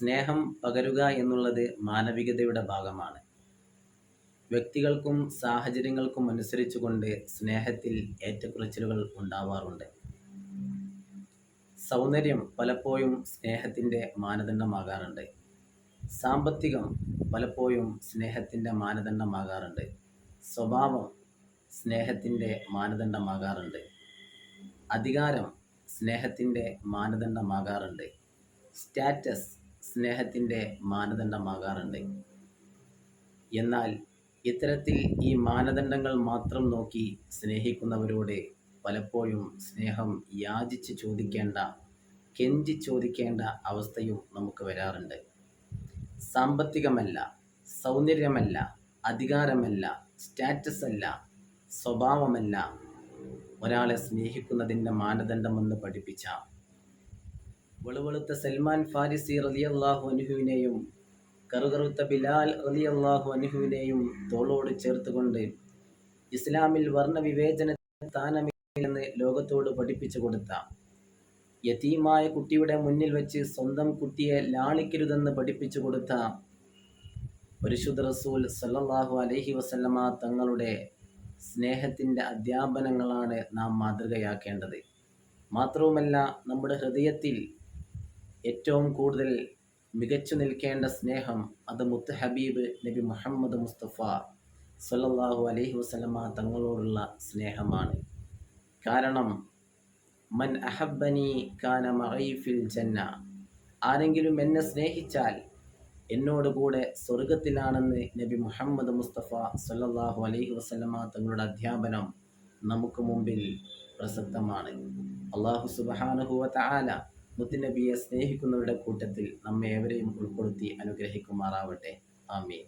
സ്നേഹം പകരുക എന്നുള്ളത് മാനവികതയുടെ ഭാഗമാണ്. വ്യക്തികൾക്കും സാഹചര്യങ്ങൾക്കും അനുസരിച്ചുകൊണ്ട് സ്നേഹത്തിൽ ഏറ്റക്കുറച്ചിലുകൾ ഉണ്ടാവാറുണ്ട്. സൗന്ദര്യം പലപ്പോഴും സ്നേഹത്തിന്റെ മാനദണ്ഡമാകാറുണ്ട്. സാമ്പത്തികം പലപ്പോഴും സ്നേഹത്തിന്റെ മാനദണ്ഡമാകാറുണ്ട്. സ്വഭാവം സ്നേഹത്തിന്റെ മാനദണ്ഡമാകാറുണ്ട്. അധികാരം സ്നേഹത്തിന്റെ മാനദണ്ഡമാകാറുണ്ട്. സ്റ്റാറ്റസ് സ്നേഹത്തിന്റെ മാനദണ്ഡമാകാറുണ്ട്. എന്നാൽ ഇത്തരത്തിൽ ഈ മാനദണ്ഡങ്ങൾ മാത്രം നോക്കി സ്നേഹിക്കുന്നവരോട് പലപ്പോഴും സ്നേഹം യാചിച്ച് ചോദിക്കേണ്ട കെഞ്ചി ചോദിക്കേണ്ട അവസ്ഥയും നമുക്ക് വരാറുണ്ട്. സാമ്പത്തികമല്ല സൗന്ദര്യമല്ല അധികാരമല്ല സ്റ്റാറ്റസ് അല്ല സ്വഭാവമല്ല. ഒരാളെ സ്നേഹിക്കുന്നതിന്റെ മാനദണ്ഡമെന്ന് പഠിപ്പിച്ച വെളുവെളുത്ത സൽമാൻ ഫാരിസി റലി അള്ളാഹു അനുഹുവിനെയും കറുകറുത്ത ബിലാൽ റലി അള്ളാഹു അനുഹുവിനെയും തോളോട് ചേർത്തുകൊണ്ട് ഇസ്ലാമിൽ വർണവിവേചന സ്ഥാനമില്ലെന്ന് ലോകത്തോട് പഠിപ്പിച്ചു കൊടുത്ത യതീമായ കുട്ടിയുടെ മുന്നിൽ വെച്ച് സ്വന്തം കുട്ടിയെ ലാളിക്കരുതെന്ന് പഠിപ്പിച്ചു കൊടുത്ത പരിശുദ്ധ റസൂൽ സല്ലാഹു അലഹി വസല്ലമ തങ്ങളുടെ സ്നേഹത്തിന്റെ അധ്യാപനങ്ങളാണ് നാം മാതൃകയാക്കേണ്ടത്. മാത്രവുമല്ല നമ്മുടെ ഹൃദയത്തിൽ ഏറ്റവും കൂടുതൽ മികച്ചു നിൽക്കേണ്ട സ്നേഹം അത് മുത്ത് ഹബീബ് നബി മുഹമ്മദ് മുസ്തഫ സല്ലല്ലാഹു അലൈഹി വസല്ലമ തങ്ങളോടുള്ള സ്നേഹമാണ്. കാരണം മൻ അഹബ്ബനി കാന മഹൈഫിൽ ജന്ന. ആരെങ്കിലും എന്നെ സ്നേഹിച്ചാൽ എന്നോടുകൂടെ സ്വർഗത്തിലാണെന്ന് നബി മുഹമ്മദ് മുസ്തഫ സല്ലല്ലാഹു അലൈഹി വസല്ലമ തങ്ങളുടെ അധ്യാപനം നമുക്ക് മുമ്പിൽ പ്രസക്തമാണ്. അള്ളാഹു സുബാനുഹുവ തആല മുത്തുനബിയെ സ്നേഹിക്കുന്നവരുടെ കൂട്ടത്തിൽ നമ്മെ ഏവരെയും ഉൾപ്പെടുത്തി അനുഗ്രഹിക്കുമാറാവട്ടെ. ആമീൻ.